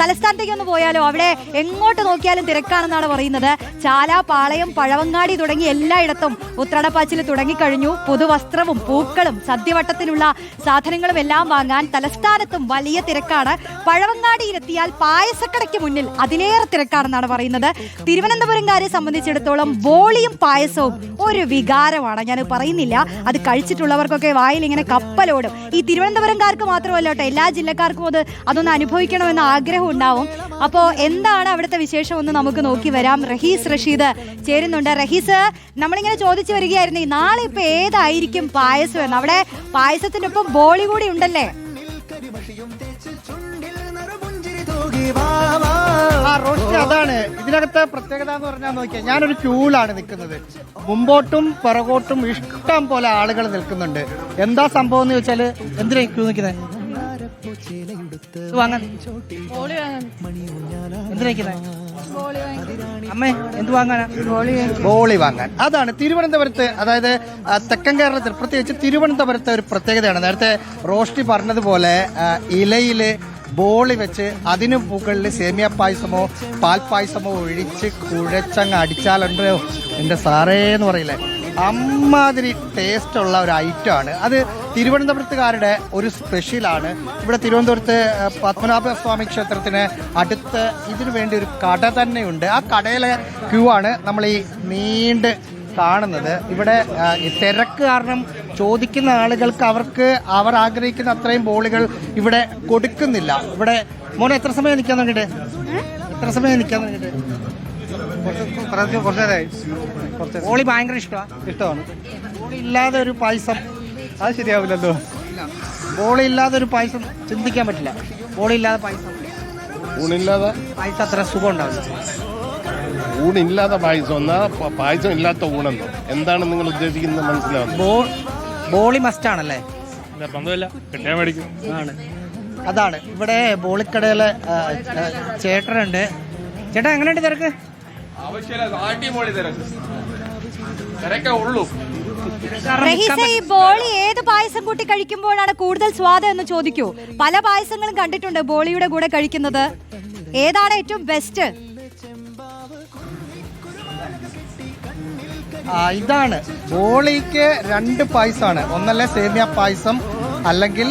തലസ്ഥാനത്തേക്ക് ഒന്ന് പോയാലോ? അവിടെ എങ്ങോട്ട് നോക്കിയാലും തിരക്കാണെന്നാണ് പറയുന്നത്. ചാല പാളയം പഴവങ്ങാടി തുടങ്ങി എല്ലായിടത്തും ഉത്രടപ്പാച്ചിൽ തുടങ്ങിക്കഴിഞ്ഞു. പുതുവസ്ത്രവും പൂക്കളും സദ്യവട്ടത്തിലുള്ള സാധനങ്ങളും എല്ലാം വാങ്ങാൻ തലസ്ഥാനത്തും വലിയ തിരക്കാണ്. പഴവങ്ങാടിയിലെത്തിയാൽ പായസക്കടയ്ക്ക് മുന്നിൽ അതിലേറെ തിരക്കാണെന്നാണ് പറയുന്നത്. തിരുവനന്തപുരംകാരെ സംബന്ധിച്ചിടത്തോളം ബോളിയും പായസവും ഒരു വികാരമാണ്. ഞാൻ പറയുന്നില്ല. അത് കഴിച്ചിട്ടുള്ളവർക്കൊക്കെ വായിൽ ഇങ്ങനെ കപ്പലോടും. ഈ തിരുവനന്തപുരംകാർക്ക് മാത്രമല്ല കേട്ടോ എല്ലാ ജില്ലക്കാർക്കും അത് അതൊന്ന് അനുഭവിക്കണമെന്ന് ആഗ്രഹം ഉണ്ടാവും. അപ്പോൾ എന്താണ് അവിടുത്തെ വിശേഷം ഒന്ന് നമുക്ക് നോക്കി വരാം. റഹീസ് റഷീദ് ചേരുന്നുണ്ട്. റഹീസ് നമ്മളിങ്ങനെ ചോദിച്ചു വരികയായിരുന്നു നാളെ ഇപ്പൊ ഏതായിരിക്കും പായസം? എന്ന്. അവിടെ പായസത്തിന്റെ ഒപ്പം ബോളി കൂടി ഉണ്ടല്ലേ? അതാണ്. ഇതിനകത്തെ പ്രത്യേകത എന്ന് പറഞ്ഞാൽ നോക്കിയാൽ ഞാനൊരു ക്യൂലാണ് നിൽക്കുന്നത്. മുമ്പോട്ടും പിറകോട്ടും ഇഷ്ടം പോലെ ആളുകൾ നിൽക്കുന്നുണ്ട്. എന്താ സംഭവം എന്ന് ചോദിച്ചാൽ എന്തിനാ ക്യൂ നിൽക്കുന്നത് അമ്മേ എന്ത് വാങ്ങാനാ? ബോളി വാങ്ങാൻ. അതാണ് തിരുവനന്തപുരത്ത് അതായത് തെക്കൻ കേരളത്തിൽ പ്രത്യേകിച്ച് തിരുവനന്തപുരത്തെ ഒരു പ്രത്യേകതയാണ്. നേരത്തെ റോഷ്ടി പറഞ്ഞതുപോലെ ഇലയിൽ ബോളി വെച്ച് അതിന് മുകളിൽ സേമിയ പായസമോ പാൽ പായസമോ ഒഴിച്ച് കുഴച്ചങ്ങ് അടിച്ചാലുണ്ടോ? എന്റെ സാറേ എന്ന് പറയില്ലേ. അമ്മാതിരി ടേസ്റ്റ് ഉള്ള ഒരു ഐറ്റം ആണ്. അത് തിരുവനന്തപുരത്തുകാരുടെ ഒരു സ്പെഷ്യലാണ് ഇവിടെ തിരുവനന്തപുരത്ത് പത്മനാഭ സ്വാമി ക്ഷേത്രത്തിന് അടുത്ത് ഇതിനു വേണ്ടി ഒരു കട തന്നെയുണ്ട്. ആ കടയിലെ ക്യൂ ആണ് നമ്മൾ ഈ നീണ്ട് കാണുന്നത്. ഇവിടെ തിരക്ക് കാരണം ചോദിക്കുന്ന ആളുകൾക്ക് അവർക്ക് അവർ ആഗ്രഹിക്കുന്ന അത്രയും ബോളുകൾ ഇവിടെ കൊടുക്കുന്നില്ല. ഇവിടെ മോനെ എത്ര സമയം നിൽക്കാൻ തുടങ്ങിയിട്ട്? എത്ര സമയം നിൽക്കാൻ തുടങ്ങിയിട്ട് ബോളി ഭയങ്കര ഇഷ്ടമാണ് ഇഷ്ടമാണ്. ഓളി ഇല്ലാതെ ഒരു പായസം അത് ശരിയാവില്ലല്ലോ. ഓളി ഇല്ലാതെ ഒരു പായസം ചിന്തിക്കാൻ പറ്റില്ല. ബോളി ഇല്ലാതെ പായസം ഊണില്ലാതെ? പായസം അത്ര സുഖം ഉണ്ടാവില്ല ഊണില്ലാതെ പായസം എന്നാ പായസം ഇല്ലാത്ത ഊണെന്നോ എന്താണ് നിങ്ങൾ ഉദ്ദേശിക്കുന്നത് മനസ്സിലാവുന്നത്? ബോളി മസ്റ്റ് ആണല്ലേ? ആണ്. അതാണ്. ഇവിടെ ബോളിക്കടയിലെ ചേട്ടനുണ്ട്. ചേട്ടാ എങ്ങനെയുണ്ട് തിരക്ക്? റഹീസ ഈ ബോളി ഏത് പായസം കൂട്ടി കഴിക്കുമ്പോഴാണ് കൂടുതൽ സ്വാദ് എന്ന് ചോദിക്കൂ? പല പായസങ്ങളും കണ്ടിട്ടുണ്ട് ബോളിയുടെ കൂടെ കഴിക്കുന്നത്. ഏതാണ് ഏറ്റവും ബെസ്റ്റ് ആ, ഇതാണ്. ബോളിക്ക് രണ്ട് പായസമാണ്. ഒന്നല്ലേ സേമിയ പായസം അല്ലെങ്കിൽ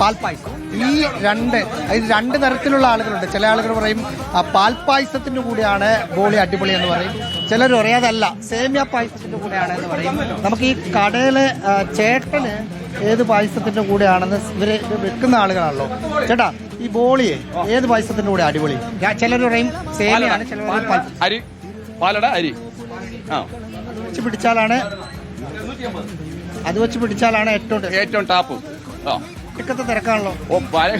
പാൽ പായസം ഈ രണ്ട് ഇത് രണ്ട് തരത്തിലുള്ള ആളുകളുണ്ട്. ചില ആളുകൾ പറയും ആ, പാൽ പായസത്തിന്റെ കൂടെയാണ് ബോളി അടിപൊളി എന്ന് പറയും. ചിലർ പറയാതല്ല സേമിയ പായസത്തിന്റെ കൂടെയാണ് എന്ന് പറയും. നമുക്ക് ഈ കടയിൽ ആ, ചേട്ടന് ഏത് പായസത്തിന്റെ കൂടെയാണെന്ന് ഇവർ വെക്കുന്ന ആളുകളാണല്ലോ. ചേട്ടാ ഈ ബോളിയെ ഏത് പായസത്തിന്റെ കൂടെ അടിപൊളി? ചിലർ പറയും സേമിയാണ് ചിലർ അരി. പാലട അരി. ആ. വെച്ച് പിടിച്ചാലാണ് അത് വെച്ച് പിടിച്ചാലാണ് ഏറ്റവും. ഏറ്റവും ടാപ്പ്. ആ. ഇക്കത്തെ തിരക്കാണല്ലോ. ഓ പല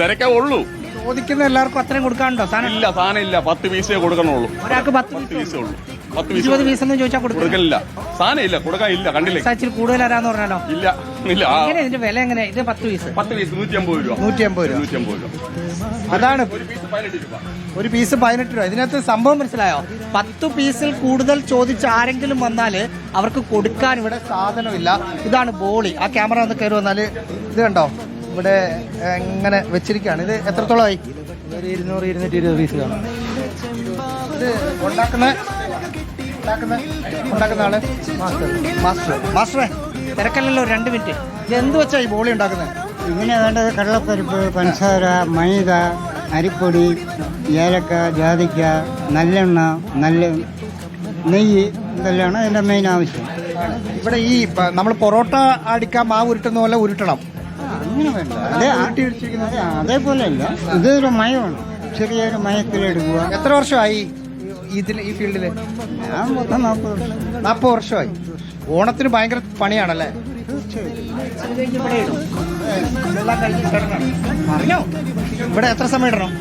തിരക്കേ ഉള്ളൂ. ചോദിക്കുന്ന എല്ലാവർക്കും അത്രയും കൊടുക്കാനുണ്ടോ സാധനം? ഇല്ല സാധനം ഇല്ല. പത്ത് പീസേ കൊടുക്കണുള്ളൂ. ഒരാൾക്ക് പത്ത് പത്ത് പീസ് പീസേ ഉള്ളൂ. പത്ത് ഇരുപത് പീസ് ഒന്നും ചോദിച്ചാൽ കൊടുക്കും കൊടുക്കലില്ല. സാധനം ഇല്ല കൊടുക്കാൻ ഇല്ല കണ്ടില്ലേ? ഇച്ചിരി കൂടുതൽ ആരാന്ന് പറഞ്ഞാലോ? ഇല്ല ഇല്ല ആ, എങ്ങനെ ഇതിന്റെ വില എങ്ങനെ? ഇത് പത്ത് പീസ്. പത്ത് പീസ് നൂറ്റി അമ്പത് രൂപ. നൂറ്റി അമ്പത് രൂപ. നൂറ്റി അമ്പത് രൂപ. അതാണ്. ഒരു പീസ് പതിനെട്ട് രൂപ. ഒരു പീസ് പതിനെട്ട് രൂപ. ഇതിനകത്ത് സംഭവം മനസ്സിലായോ? പത്ത് പീസിൽ കൂടുതൽ ചോദിച്ച് ആരെങ്കിലും വന്നാൽ അവർക്ക് കൊടുക്കാൻ ഇവിടെ സാധനമില്ല. ഇതാണ് ബോളി. ആ ക്യാമറ ഒന്ന് കയറി വന്നാൽ ഇത് കണ്ടോ? ഇവിടെ എങ്ങനെ വെച്ചിരിക്കുകയാണ്. ഇത് എത്രത്തോളമായി? ഒരു ഇരുന്നൂറ് ഇരുന്നൂറ്റി ഇരുപത് പീസ് കാണും. ഇത് ഉണ്ടാക്കുന്ന ഉണ്ടാക്കുന്ന ഉണ്ടാക്കുന്ന ആൾ മാസ്റ്റർ. മാസ്റ്ററെ തിരക്കല്ലല്ലോ രണ്ട് മിനിറ്റ്. ഇത് എന്ത് വെച്ചാ ഈ ബോളി ഉണ്ടാക്കുന്നത് ഇങ്ങനെ വേണ്ടത് കടലപ്പരിപ്പ് പഞ്ചസാര മൈദ അരിപ്പൊടി ഏലക്ക ജാതിക്ക നല്ലെണ്ണ നല്ല നെയ്യ് ഇതെല്ലാമാണ് അതിന്റെ മെയിൻ ആവശ്യം. ഇവിടെ ഈ നമ്മൾ പൊറോട്ട അടിക്കാൻ മാവ് ഉരുട്ടുന്ന പോലെ ഉരുട്ടണം. അങ്ങനെ വേണ്ട. അതെ ആ- അതെ, അതേപോലെ അല്ല ഇതൊരു മയമാണ്. ചെറിയൊരു മയത്തിലെടുക്കുക. എത്ര വർഷമായി? ഇതിൽ ഈ ഫീൽഡിൽ ഞാൻ മൊത്തം നാൽപ്പത് വർഷം. നാൽപ്പത് വർഷമായി. ഓണത്തിന് ഭയങ്കര പണിയാണല്ലേ? ഇവിടെ എത്ര സമയം ഇടണം?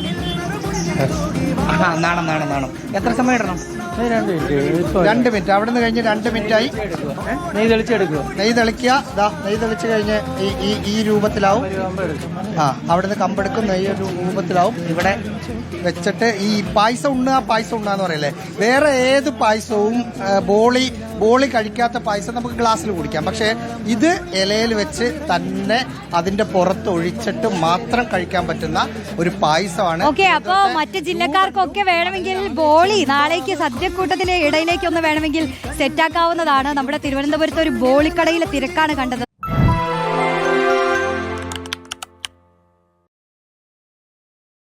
ആ നാണം നാണം നാണം. എത്ര സമയം ഇടണം? രണ്ട് മിനിറ്റ് അവിടെ നിന്ന് കഴിഞ്ഞ് രണ്ട് മിനിറ്റായി. നെയ് തെളിച്ചെടുക്കുക നെയ് തെളിക്കുക. ദാ നെയ് തെളിച്ച് കഴിഞ്ഞ് ഈ ഈ ഈ രൂപത്തിലാവും. ആ അവിടെ നിന്ന് കമ്പെടുക്കും നെയ്യ് ഒരു രൂപത്തിലാവും. ഇവിടെ വെച്ചിട്ട് ഈ പായസം ഉണ്ണുക പായസം ഉണ്ണുക എന്ന് പറയല്ലേ? വേറെ ഏത് പായസവും ബോളി ബോളി കഴിക്കാത്ത പായസം നമുക്ക് ഗ്ലാസ്സിൽ കുടിക്കാം. പക്ഷേ ഇത് ഇലയിൽ വെച്ച് തന്നെ അതിന്റെ പുറത്ത് ഒഴിച്ചിട്ട് മാത്രം കഴിക്കാൻ പറ്റുന്ന ഒരു പായസമാണ്. മറ്റ് ജില്ലക്കാർക്കൊക്കെ വേണമെങ്കിൽ ബോളി നാളേക്ക് സദ്യക്കൂട്ടത്തിലെ ഇടയിലേക്ക് ഒന്ന് വേണമെങ്കിൽ സെറ്റാക്കാവുന്നതാണ് നമ്മുടെ തിരുവനന്തപുരത്ത് ഒരു ബോളിക്കടയിലെ തിരക്കാണ് കണ്ടത്.